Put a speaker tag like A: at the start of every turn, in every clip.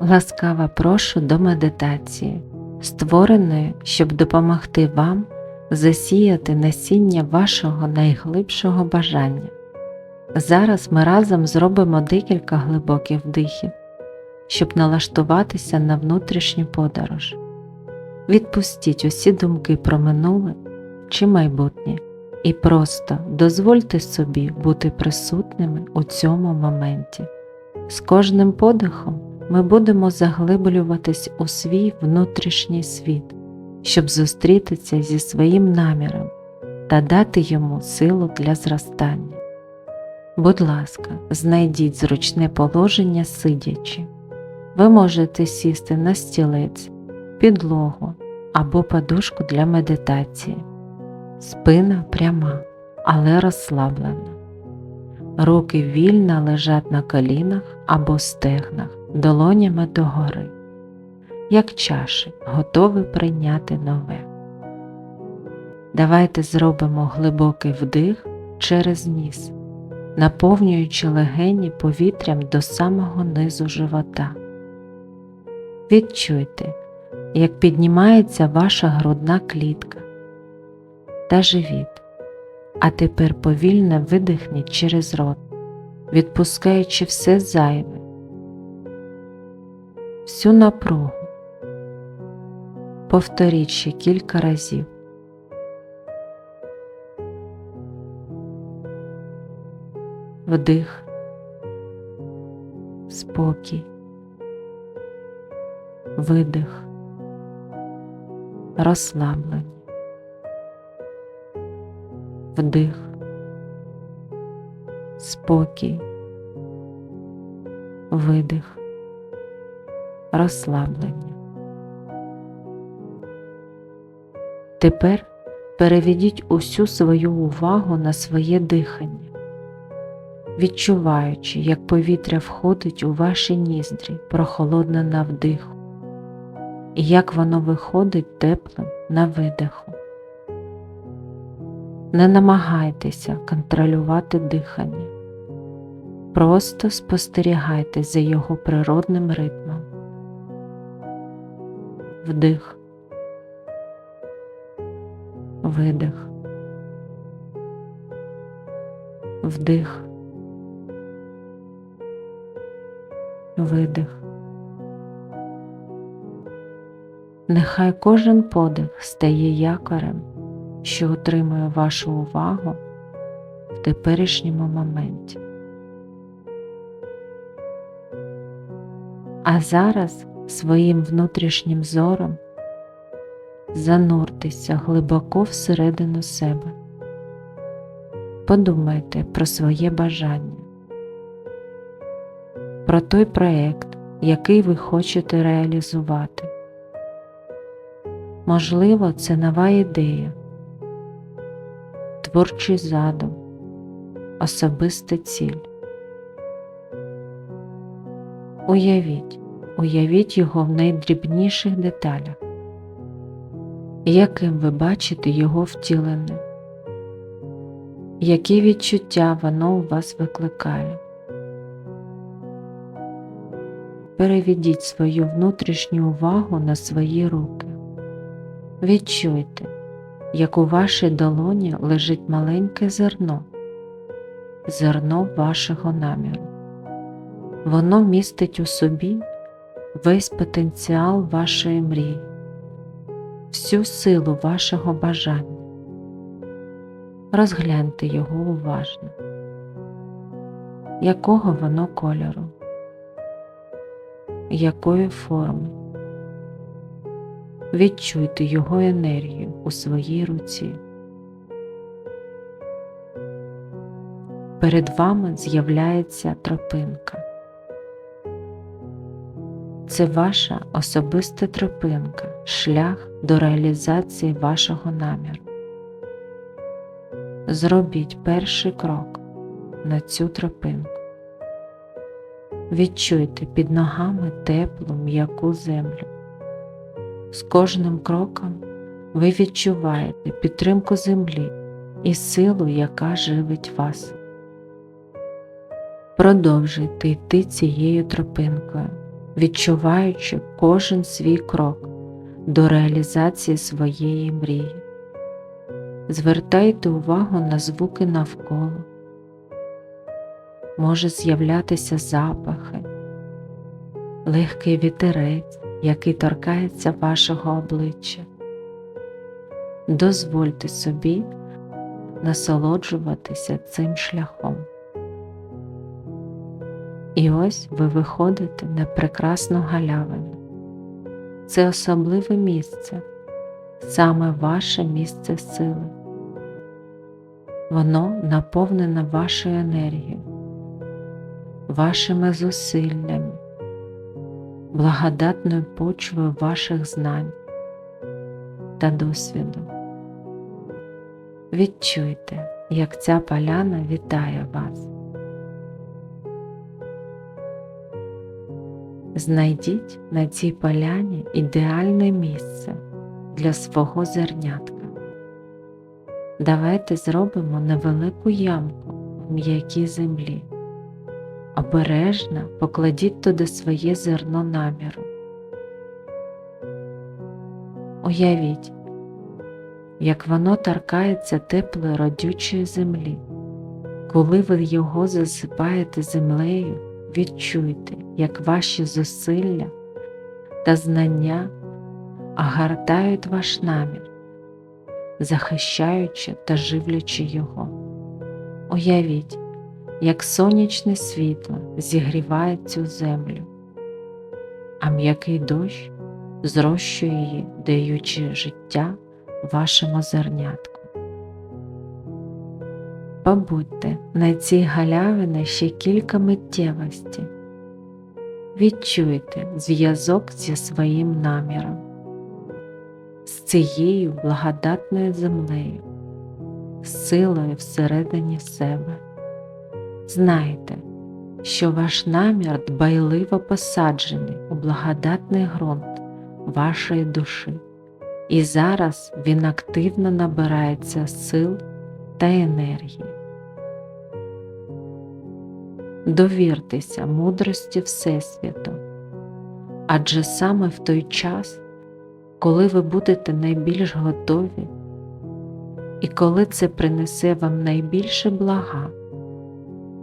A: Ласкаво прошу до медитації, створеної, щоб допомогти вам засіяти насіння вашого найглибшого бажання. Зараз ми разом зробимо декілька глибоких вдихів, щоб налаштуватися на внутрішню подорож. Відпустіть усі думки про минуле чи майбутнє і просто дозвольте собі бути присутними у цьому моменті. З кожним подихом ми будемо заглиблюватись у свій внутрішній світ, щоб зустрітися зі своїм наміром та дати йому силу для зростання. Будь ласка, знайдіть зручне положення сидячи. Ви можете сісти на стілець, підлогу або подушку для медитації. Спина пряма, але розслаблена. Руки вільно лежать на колінах або стегнах, долонями догори, як чаші, готові прийняти нове. Давайте зробимо глибокий вдих через ніс, наповнюючи легені повітрям до самого низу живота. Відчуйте, як піднімається ваша грудна клітка та живіт. А тепер повільно видихніть через рот, відпускаючи все зайве, всю напругу. Повторіть ще кілька разів. Вдих, спокій, видих, розслаблення. Вдих, спокій, видих, розслаблення. Тепер переведіть усю свою увагу на своє дихання, відчуваючи, як повітря входить у ваші ніздрі, прохолодне на вдиху, і як воно виходить теплим на видиху. Не намагайтеся контролювати дихання. Просто спостерігайте за його природним ритмом. Вдих, видих, вдих, видих. Нехай кожен подих стає якорем що отримує вашу увагу в теперішньому моменті. А зараз своїм внутрішнім зором зануртеся глибоко всередину себе. Подумайте про своє бажання, про той проєкт, який ви хочете реалізувати. Можливо, це нова ідея творчий задум, особиста ціль. Уявіть, уявіть його в найдрібніших деталях, яким ви бачите його втілене, які відчуття воно у вас викликає. Переведіть свою внутрішню увагу на свої руки. Відчуйте, як у вашій долоні лежить маленьке зерно, зерно вашого наміру. Воно містить у собі весь потенціал вашої мрії, всю силу вашого бажання. Розгляньте його уважно, якого воно кольору, якої форми. Відчуйте його енергію у своїй руці. Перед вами з'являється тропинка. Це ваша особиста тропинка, шлях до реалізації вашого наміру. Зробіть перший крок на цю тропинку. Відчуйте під ногами теплу м'яку землю. З кожним кроком ви відчуваєте підтримку землі і силу, яка живить вас. Продовжуйте йти цією тропинкою, відчуваючи кожен свій крок до реалізації своєї мрії. Звертайте увагу на звуки навколо, може з'являтися запахи, легкий вітерець, який торкається вашого обличчя. Дозвольте собі насолоджуватися цим шляхом. І ось ви виходите на прекрасну галявину. Це особливе місце, саме ваше місце сили. Воно наповнене вашою енергією, вашими зусиллями, благодатною почвою ваших знань та досвіду. Відчуйте, як ця поляна вітає вас. Знайдіть на цій поляні ідеальне місце для свого зернятка. Давайте зробимо невелику ямку в м'якій землі. Обережно покладіть туди своє зерно наміру. Уявіть, як воно торкається теплої родючої землі. Коли ви його засипаєте землею, відчуйте, як ваші зусилля та знання огортають ваш намір, захищаючи та живлячи його. Уявіть, як сонячне світло зігріває цю землю, а м'який дощ зрощує її, даючи життя вашому зернятку. Побудьте на цій галявині ще кілька миттєвостей. Відчуйте зв'язок зі своїм наміром, з цією благодатною землею, з силою всередині себе. Знайте, що ваш намір дбайливо посаджений у благодатний ґрунт вашої душі, і зараз він активно набирається сил та енергії. Довіртеся мудрості Всесвіту, адже саме в той час, коли ви будете найбільш готові, і коли це принесе вам найбільше блага,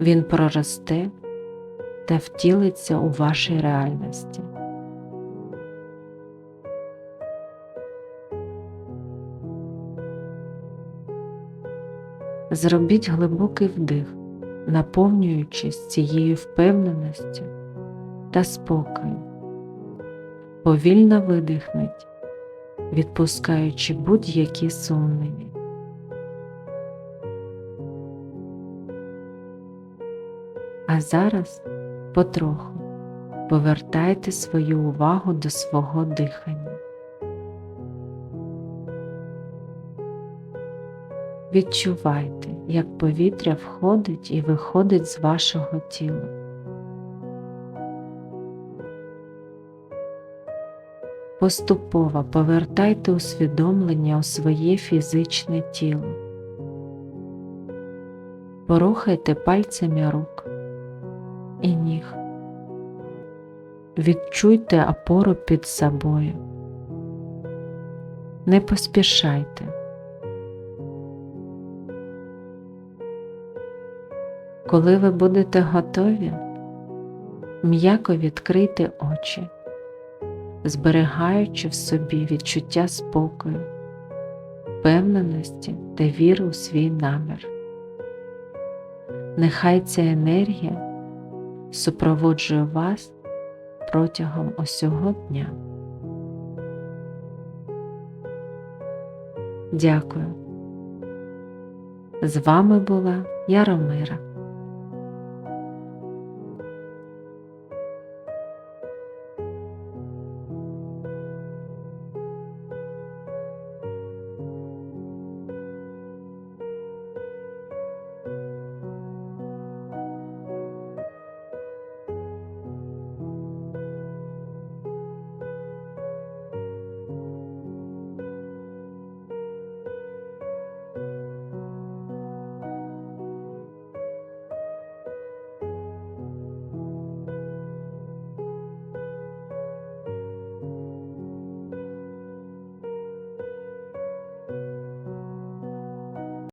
A: він проросте та втілиться у вашій реальності. Зробіть глибокий вдих, наповнюючись цією впевненістю та спокою. Повільно видихніть, відпускаючи будь-які сумніви. А зараз потроху повертайте свою увагу до свого дихання. Відчувайте, як повітря входить і виходить з вашого тіла. Поступово повертайте усвідомлення у своє фізичне тіло. Порухайте пальцями рук і ніг. Відчуйте опору під собою. Не поспішайте. Коли ви будете готові, м'яко відкрийте очі, зберігаючи в собі відчуття спокою, впевненості та віри у свій намір. Нехай ця енергія супроводжує вас протягом усього дня. Дякую. З вами була Яромира.